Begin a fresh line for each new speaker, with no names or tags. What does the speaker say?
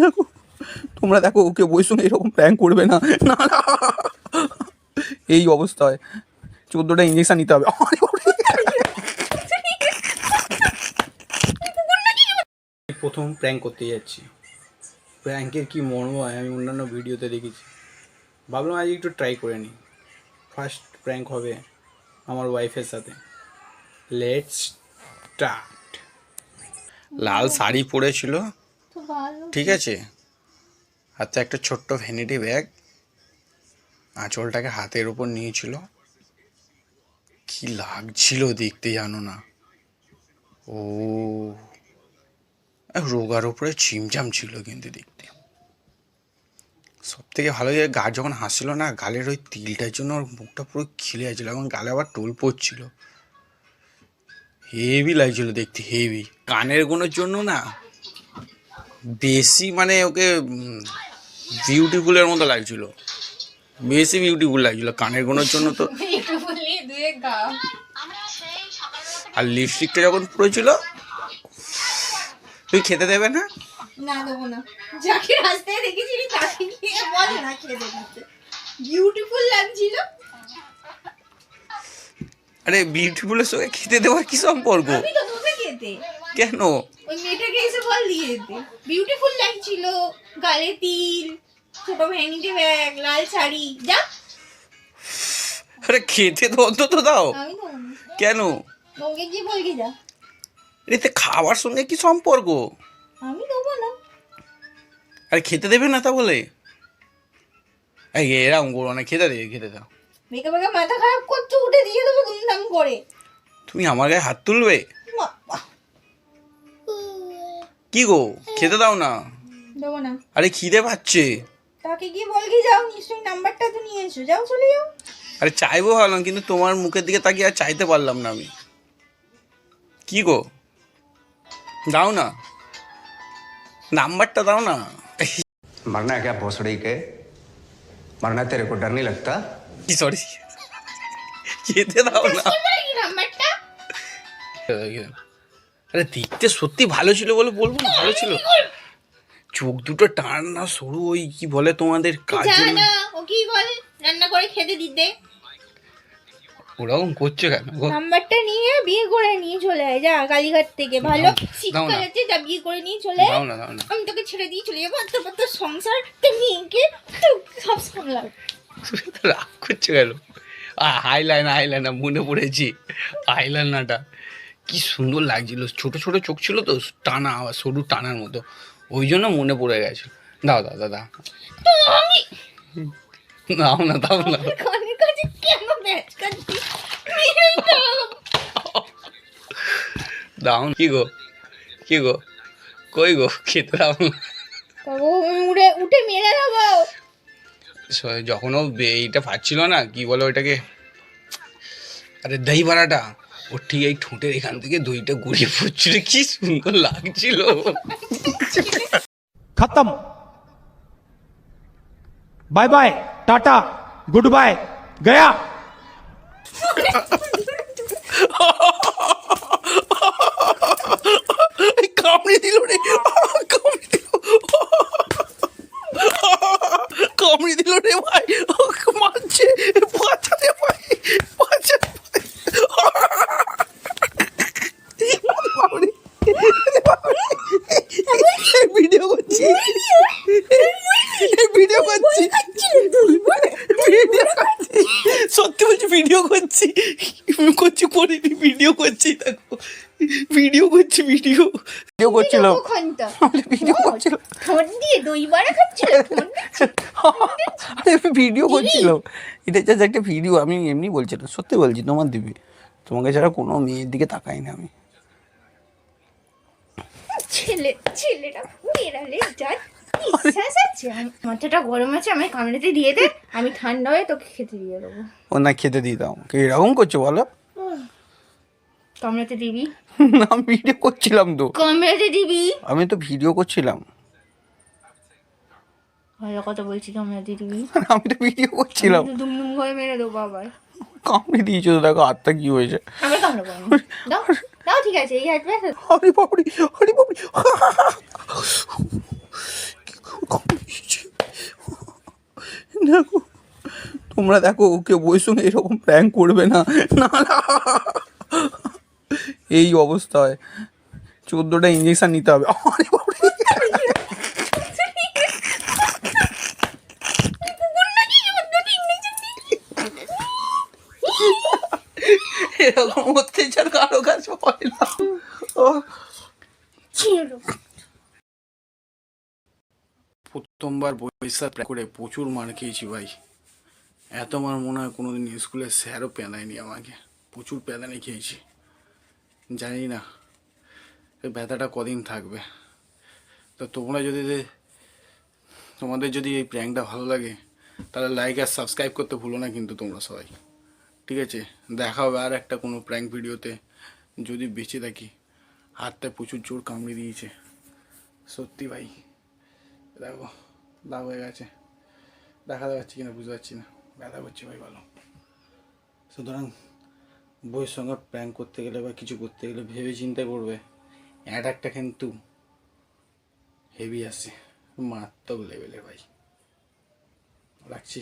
দেখো, তোমরা দেখো, ওকে বই শুনে এরকম প্র্যাঙ্ক করবে না। না না। এই অবস্থায় চোদ্দোটা ইঞ্জেকশন নিতে হবে। প্রথম প্র্যাঙ্ক করতে যাচ্ছি। প্র্যাঙ্কের কি মর্ম? হয় আমি অন্যান্য ভিডিওতে দেখেছি। ভাবলাম আজ একটু ট্রাই করে নিই। ফার্স্ট প্র্যাঙ্ক হবে আমার ওয়াইফের সাথে। লেটস স্টার্ট লাল শাড়ি পরেছিল। ঠিক আছে? হাতে একটা ছোট্ট ভ্যানিটি ব্যাগ আঁচলটাকে হাতের উপর নিয়েছিল। কি লাগছিল দেখতে জানো না? ও রোগার উপরে চিমচাম ছিল কিন্তু দেখতে। সব থেকে ভালো যে গা যখন হাসছিল না গালের ওই তিলটার জন্য ওর মুখটা পুরো খিলে যাচ্ছিল এখন গালে আবার টোল পড়ছিল। হেভি লাগছিল দেখতে হেভি কানের গুণের জন্য না বেশি মানে ওকে বিউটিফুলের মতো লাগছিল। বেশি বিউটিফুল লাগছিল কানের গুণের জন্য তো। আর লিপস্টিকটা যখন পড়েছিল তুই খেতে দেবে না?
না দেবো না। যাকে রাস্তায় দেখেছিলি তাকে বল না খেয়ে বিউটিফুল লাগছিল।
আরে বিউটিফুলের সঙ্গে খেতে দেওয়ার কি সম্পর্ক?
আমি তো তোকে খেতে।
কেন?
ওই মেয়েটাকে এসে বল দিয়ে দিতে বিউটিফুল লাগছিল গালে তিল ছোট ভ্যানিটি ব্যাগ লাল শাড়ি যা।
আরে খেতে তো অন্তত দাও। কেন?
তোকে কি বলবি যা।
এতে খাওয়ার সঙ্গে কি সম্পর্ক?
আমি দেবো না।
আরে খেতে দেবে না তা বলে? এই এরকম করো না খেতে দেবে খেতে দাও।
মেয়েকে মেয়েকে মাথা খারাপ করছো উঠে দিয়ে দেবো গুমধাম করে
তুমি আমার গায়ে হাত তুলবে
বাবা,
কি গো খেতে দাও না
দেবো না
আরে খিদে পাচ্ছে
তাকে গিয়ে বলবি যাও নিশ্চয়ই নাম্বারটা তো নিয়ে এসো যাও চলে যাও
আরে চাইবো ভাবলাম কিন্তু তোমার মুখের দিকে তাকিয়ে আর চাইতে পারলাম না আমি কি গো দাও না নাম্বারটা দাও না
मरना है क्या भोसड़ी के मरना तेरे को डर नहीं लगता
কি সরি খেতে দাও না। আরে দেখতে সত্যি ভালো ছিল বলে বলব না ভালো ছিল। চোখ দুটো টান না সরু ওই কি বলে তোমাদের
জানা ও কি বলে? রান্না করে খেতে দিতে।
ওরকম করছ কেন
নাম্বারটা নিয়ে বিয়ে করে নিয়ে চলে আয় যা কালীঘাট থেকে। ভালো শীতকাল আছে যা বিয়ে করে নিয়ে চলে
দাও না দাও না।
আমি তোকে ছেড়ে দিয়ে চলে যাব তোর তোর সংসার তুই মেয়েকে তুই সব সামলাবি
তুমি তো রাগ করছ কেন? হাইলাইন হাইলাইনার মনে পড়েছি। হাইলাইনারটা কি সুন্দর লাগছিল। ছোট ছোট চোখ ছিল তো টানা আবার সরু টানার মতো। ওই জন্য মনে পড়ে গেছে। দাও দাও দাদা দাও। না দাও না। দাও। কি গো? কি গো? কই গো? খেতে দাও না।
উঠে মেরে দেবো।
যখন ও এইটা পাচ্ছিল না কি বলো ওইটাকে? আরে দই ভাড়াটা ও ঠিক এই ঠোঁটের এখান থেকে দইটা গুড়িয়ে পড়ছিল কি সুন্দর লাগছিল।
খতম। Bye bye tata good bye গয়া।
কামড়ে দিল রে। ভিডিও করছি করছি করিনি ভিডিও করছি দেখো। ভিডিও করছি ভিডিও ভিডিও করছিল
ওখানটা
ভিডিও করছিল
ঠোঁট দিয়ে দই বড়া খাচ্ছিল
আরে আমি ভিডিও করছিলাম। এটা জাস্ট একটা ভিডিও আমি এমনি বলছি না সত্যি বলছি তোমার দিবি। তোমাকে ছাড়া কোনো মেয়ের দিকে তাকাই না আমি।
ছেলে ছেলেটা বেড়ালে যা বিশ্বাস আছে? মাথাটা গরম আছে কামড়াতে দিয়ে দে আমি ঠান্ডা হয়ে তোকে খেতে দিয়ে দেবো।
ও না খেতে দিয়ে দাও এরকম করছ বলো?
কামড়াতে দিবি?
না আমি ভিডিও করছিলাম তো।
কামড়াতে দিবি?
আমি তো ভিডিও করছিলাম।
ভালো কথা বলছি কামড়াতে দিবি।
আমি তো ভিডিও করছিলাম।
আমি করে মেরে দেবো আবার।
কামড়ে দিয়েছ তো দেখো হাতটা কি হয়েছে।
আবার কামড়াবো আমি দাও ঠিক আছে এই
তোমরা দেখো ওকে বই সঙ্গে এরকম প্র্যাঙ্ক করবে না। না না। এই অবস্থা হয় চোদ্দোটা ইঞ্জেকশন নিতে হবে। এরকম অত্যাচার কারও কাছে হয় না। প্রথমবার বৈশাখ করে প্রচুর মার খেয়েছি ভাই। এত আমার মনে হয় কোনো দিন স্কুলের স্যারও পেদায়নি আমাকে। প্রচুর পেদানি খেয়েছি। জানি না, এই ব্যথাটা কদিন থাকবে। তো তোমরা যদি তোমাদের যদি এই প্র্যাঙ্কটা ভালো লাগে, তাহলে লাইক আর সাবস্ক্রাইব করতে ভুলো না কিন্তু তোমরা সবাই। ঠিক আছে? দেখা হবে আর একটা কোনো প্র্যাঙ্ক ভিডিওতে যদি বেঁচে থাকি, হাতটা প্রচুর জোর কামড়ে দিয়েছে। সত্যি ভাই, দেখো, দাগ হয়ে গেছে। দেখাতে পারছি কিনা বুঝতে পারছি না। ব্যথা করছে ভাই ভালো সুতরাং বইয়ের সঙ্গে প্র্যাঙ্ক করতে গেলে বা কিছু করতে গেলে ভেবে চিন্তা করবে। অ্যাটাকটা কিন্তু হেভি আছে। মারাত্মক লেভেলে ভাই। রাখছি।